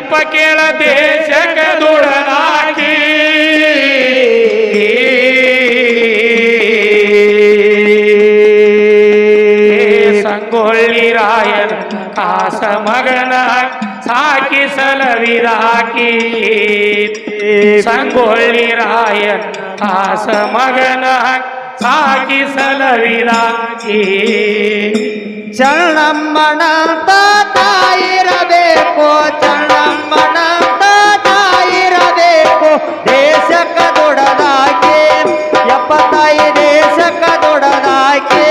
ಯಪ್ಪ ಕೇಳ ದೇಶಕ ದುಡನಾಕಿ. ಸಂಗೊಳ್ಳಿ ರಾಯನ ಕಾಸ ಮಗನ ಸಾಕಿ ಸಲವಿದಾಕಿ. ಸಂಗೊಳ್ಳಿ ರಾಯನ ಕಾಸ ಮಗನ ಸಾಕಿ ಸಲವಿದಾಕಿ. ಚಳ್ಳಮ್ಮನಂತ ತಾಯಿರಬೇಕು ಚಳ್ಳಮ್ಮನಂತ ತಾಯಿರಬೇಕು ದೇಶಕ್ಕ ದೊಡದಾಕೆ ಎಪ್ಪತ್ತಾಯಿ ದೇಶಕ್ಕ ದೊಡದಾಕೆ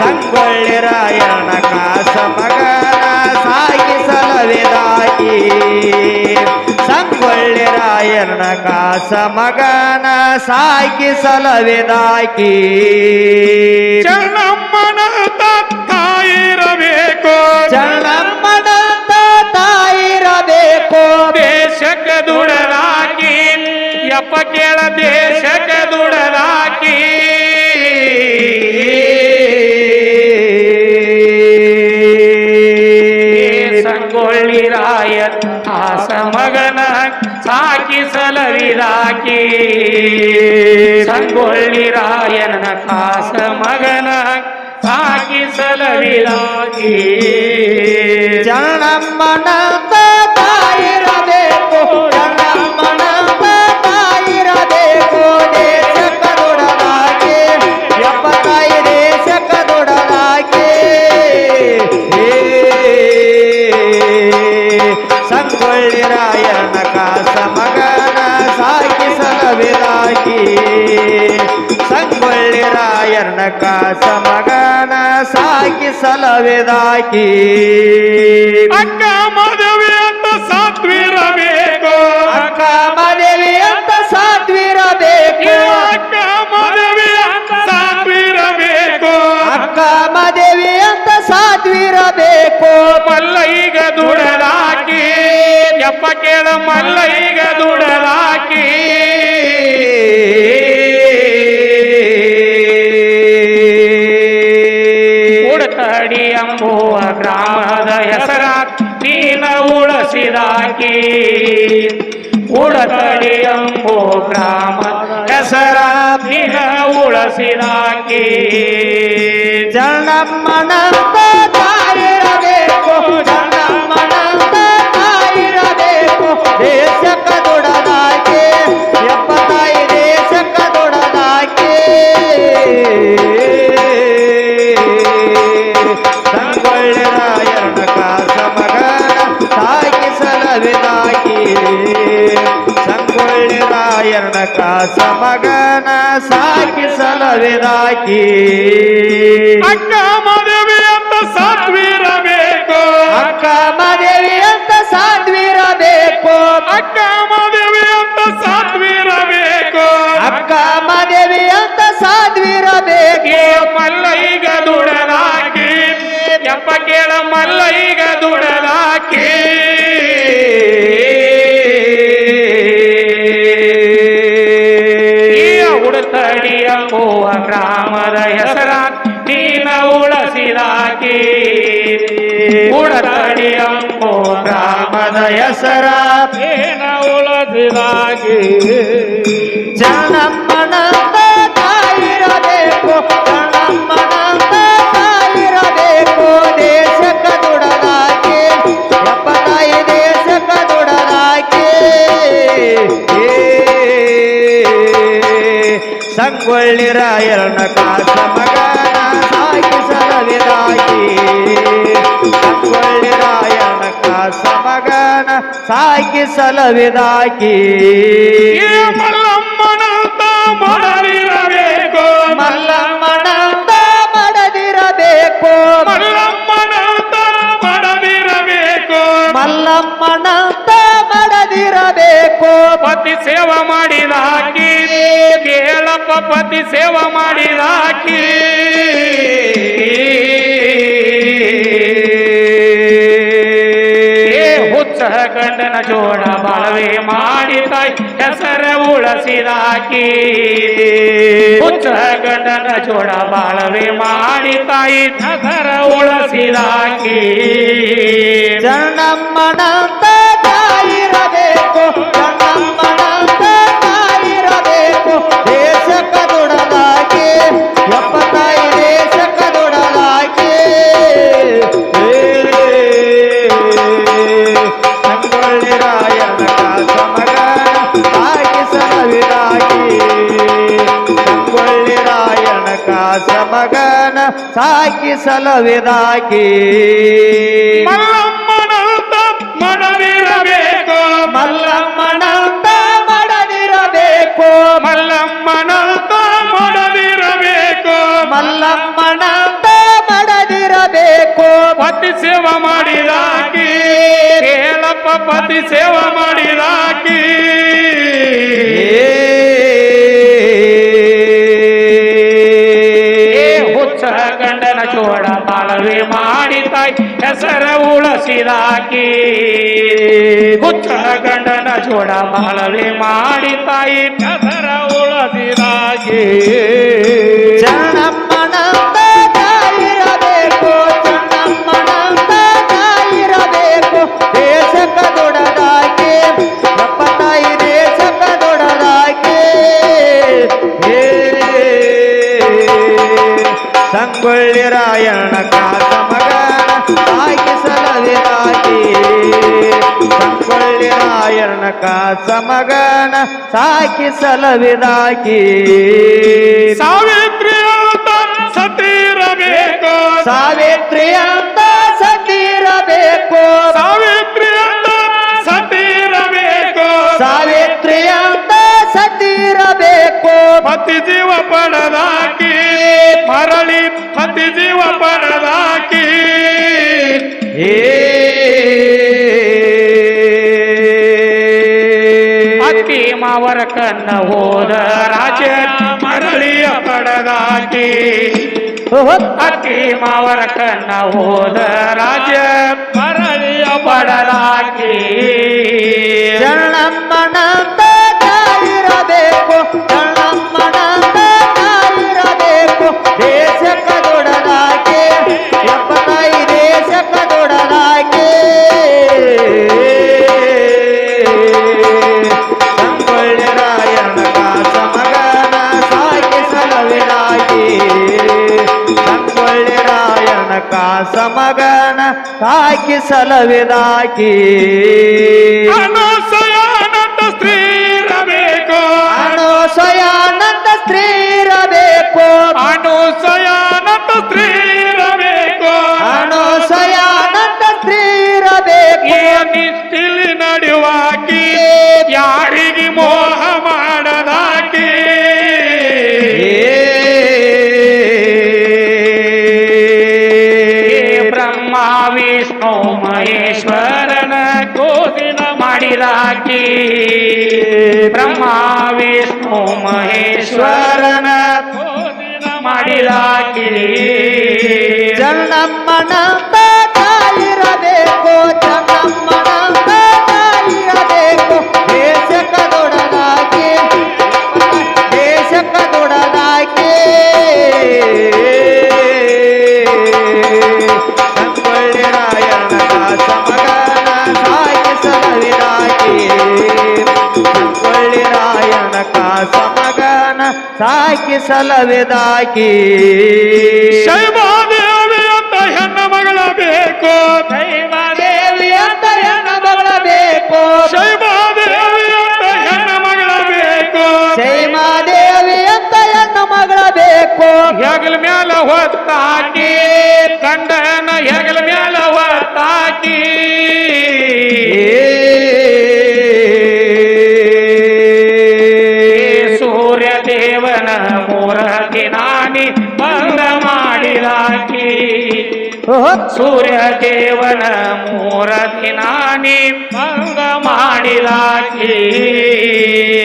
ಸಂಗೊಳ್ಳಿ ರಾಯಣ ಕಾಸ ಮಗನ ಸಾಗಿ ಸಲವಿದಾಕಿ ಸಂಗೊಳ್ಳಿ ರಾಯಣ ಕಾಸ ಮಗನ ಸಾಗಿ ಸಲವೆದಾಕಿ ಚರಣಮ್ಮನ ತಾಯಿರಬೇಕು ಚರಣಮ್ಮನ ತಾಯಿರಬೇಕು ದೇಶಕ ದುಡರಾಕಿ ಯಪ್ಪ ಕೇಳ ದೇಶಕ ದುಡರಾಕಿ ಸಂಗೊಳ್ಳಿ ರಾಯ ಆಸ ಮಗನ ಸಾಕಿ ಸಲವಿದಾಕಿ ಸಂಗೊಳ್ಳಿ ರಾಯನ ಕಾಸ ಮಗನ ಸಾಕಿ ಸಲವಿದಾಕಿ ಚಳ್ಳಮ್ಮನಂತ ಸಲವಿದಾಕಿ. ಅಕ್ಕ ಮದುವೆ ಅಂತ ಸಾತ್ವಿರಬೇಕು. ಅಕ್ಕ ಮಾಧವಿ ಅಂತ ಸಾತ್ವಿರಬೇಕು. ಅಕ್ಕ ಮದುವೆ ಅಂತ ಸಾತ್ವಿರಬೇಕು. ಅಕ್ಕ ಮಾಧವಿ ಅಂತ ಸಾತ್ವಿರಬೇಕು. ಮಲ್ಲ ಈಗ ದುಡಲಾಕಿ. ಯಪ್ಪ ಕೇಳ ಮಲ್ಲ ಈಗ ಎಂಬೋ ಗ್ರಾಮ ಹೆಸರ ನೀನ ಉಳಸಿದಾಕಿ ಜನಮ್ಮನಂತ ರಾಯಣ ಕಾಸ ಮಗನ ಸಾಕಿ ಸಲವಿದಾಕಿ ಅಕ್ಕ ಮದುವೆ ಅಂತ ಸಾಧ್ವಿರಬೇಕು. ಅಕ್ಕ ಮಾದೇವಿ ಅಂತ ಸಾಧ್ವಿರಬೇಕು. ಅಕ್ಕ ಮದುವೆ ಅಂತ ಸಾಧ್ವಿರಬೇಕು. ಅಕ್ಕ ಮಾದೇವಿ ಅಂತ ಸಾಧ್ವಿರಬೇಕು. ಮಲ್ಲೈಗ ಮಲ್ಲ ಈಗ ದುಡಲಾಗಿ ಎಪ್ಪ ಕೇಳ ಮಲ್ಲ ಈಗ ದುಡಲಾಕಿ ಗ್ರಾಮದ ಹೆಸರ ನೀನ ಉಳಸಿದಾಕಿ ಜನಮ್ಮನಂತ ತಾಯಿರಬೇಕು ಜನಮ್ಮನಂತ ತಾಯಿರಬೇಕು ದೇಶಕ್ಕ ದುಡಲಾಕೆ ಎಪ್ಪತ್ತಾಯಿ ದೇಶಕ್ಕ ದುಡಲಾಕೆ ಸಂಗೊಳ್ಳಿ ರಾಯರನ ಕಾಸ ಮಗನ ಸಾಗಿ ಸಲವಿದಾಗಿ ಮಗನ ಸಲವಿದಾಕಿ ಮಲ್ಲಮ್ಮನ ಮಲ್ಲಮ್ಮನಂತ ಮಾಡಲಿರಬೇಕು ಮಲ್ಲಮ್ಮನಂತ ಮಡದಿರಬೇಕು. ಮಲ್ಲಮ್ಮನಂತ ಮಾಡದಿರಬೇಕು. ಮಲ್ಲಮ್ಮನಂತ ಮಡದಿರಬೇಕು. ಪತಿ ಸೇವಾ ಮಾಡಿದಾಕಿ ಕೇಳಪ್ಪ ಪತಿ ಸೇವಾ ಮಾಡಿದಾಕಿ ಜೋಡ ಬಾಳವೆ ಮಾಡಿ ತಾಯಿ ಹೆಸರ ಉಳಸಿದಾಕಿ ಹುಚ್ಚ ಗಂಡನ ಜೋಡ ಬಾಳವೆ ಮಾಡಿ ತಾಯಿ ಹೆಸರ ಉಳಸಿದಾಕಿ ಜನ್ನಮ್ಮನಂತ ತಾಯಿರಬೇಕು ಜನ್ನಮ್ಮನಂತ ತಾಯಿರಬೇಕು ಸಾಕಿ ಸಲವಿದಾಕಿ ಮಲ್ಲಮ್ಮನಂತ ಮನವಿರಬೇಕು ಮಲ್ಲಮ್ಮನಂತ ಮಡವಿರಬೇಕು ಮಲ್ಲಮ್ಮನಂತ ಮಡವಿರಬೇಕು ಮಲ್ಲಮ್ಮನಂತ ಮಡದಿರಬೇಕು. ಪತಿ ಸೇವಾ ಮಾಡಿದಾಕಿ ಕೇಳಪ್ಪ ಪತಿ ಸೇವಾ ಮಾಡಿದಾಕಿ ಹೆಸರ ಉಳಸಿದಾಕಿ. ಹುಚ್ಚ ಗಂಡನ ಜೋಡ ಮಾಲವಿ ಮಾಡಿ ತಾಯಿ ಹೆಸರ ಉಳಸಿದಾಕಿ. ಚನ್ನಮ್ಮನಂತ ತಾಯಿರಬೇಕು ಚನ್ನಮ್ಮನಂತ ಸಂಗೊಳ್ಳಿ ರಾಯಣ್ಣ ಕಾಸ ಮಗನ ಆಗಿ ಸಲವಿದಾಗಿ ಸಂಗೊಳ್ಳಿ ರಾಯಣ್ಣ ಕಾಸ ಮಗನ ಸಾಕಿ ಸಲವಿದಾಗಿ ಸಾವಿತ್ರಿ ಅಂತ ಸತಿರಬೇಕು. ಸಾವಿತ್ರಿ ಪತಿ ಜೀವ ಪಡದಾಕಿ. ಮರಳಿ ಪತಿ ಜೀವ ಪಡದಾಕಿ. ಏ. ಅಕ್ಕಿ ಮಾವರ ಕನ್ನ ಹೋದ ರಾಜ ಮರಳಿಯ ಪಡದಾಕಿ. ಅಕ್ಕಿ ಮಾವರ ಕನ್ನ ಹೋದ ರಾಜ ಮರಳಿಯ ಪಡದಾಕಿ. ಚನ್ನಮ್ಮನಂತ ಮಗನ ಸಾಕಿ ಗೋದಿನ ಮಾಡಿದಾಕಿ ಬ್ರಹ್ಮ ವಿಷ್ಣು ಮಹೇಶ್ವರನ ಮಾಡಿರಾಕಿ. ಮಾಡಿದಾಕಿ ಸಾಕಿ ಸಲವೆದಾಕಿ ಶೈವಾದೇವಿ ದೇವನ ಮೂರ ನಾನಿ ಭಂಗ ಮಾಡಿದಾಕಿ. ಸೂರ್ಯ ದೇವನ ಮೂರ ನಾನಿ ಭಂಗ ಮಾಡಿದಾಕಿ.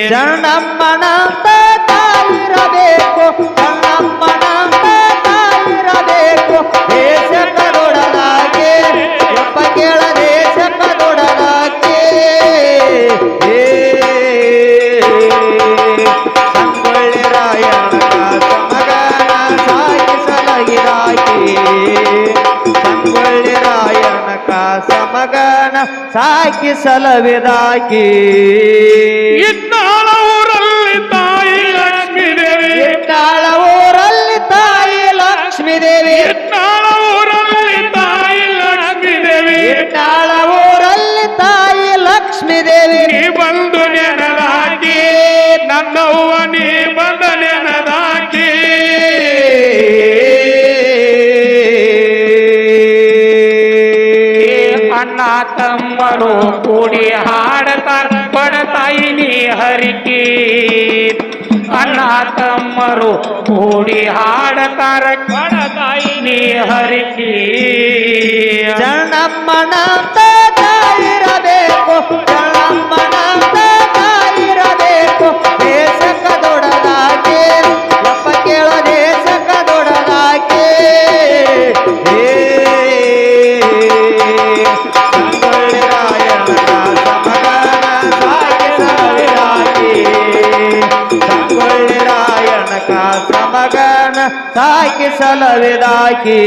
ಜನ್ನಮ್ಮನಂತ ತಾಯಿರಬೇಕು. ಜನ್ನಮ್ಮನಂತ ಸಾಕಿ ಸಲವಿದಾಕಿ ಇನ್ನ ತಮ್ಮರು ಕೂಡಿ ಹಾಡತಾರ. ಬಡತಾಯಿನಿ ಹರಿಕೆ. ಅಣ್ಣ ತಮ್ಮರು ಕೂಡಿ ಹಾಡತಾರ. ಬಡತಾಯಿನಿ ಹರಿಕೆ. ಜಣ್ಣಮ್ಮನ ತಾಯಿರಬೇಕು. ಜಣ್ಣಮ್ಮನ सल विदा की।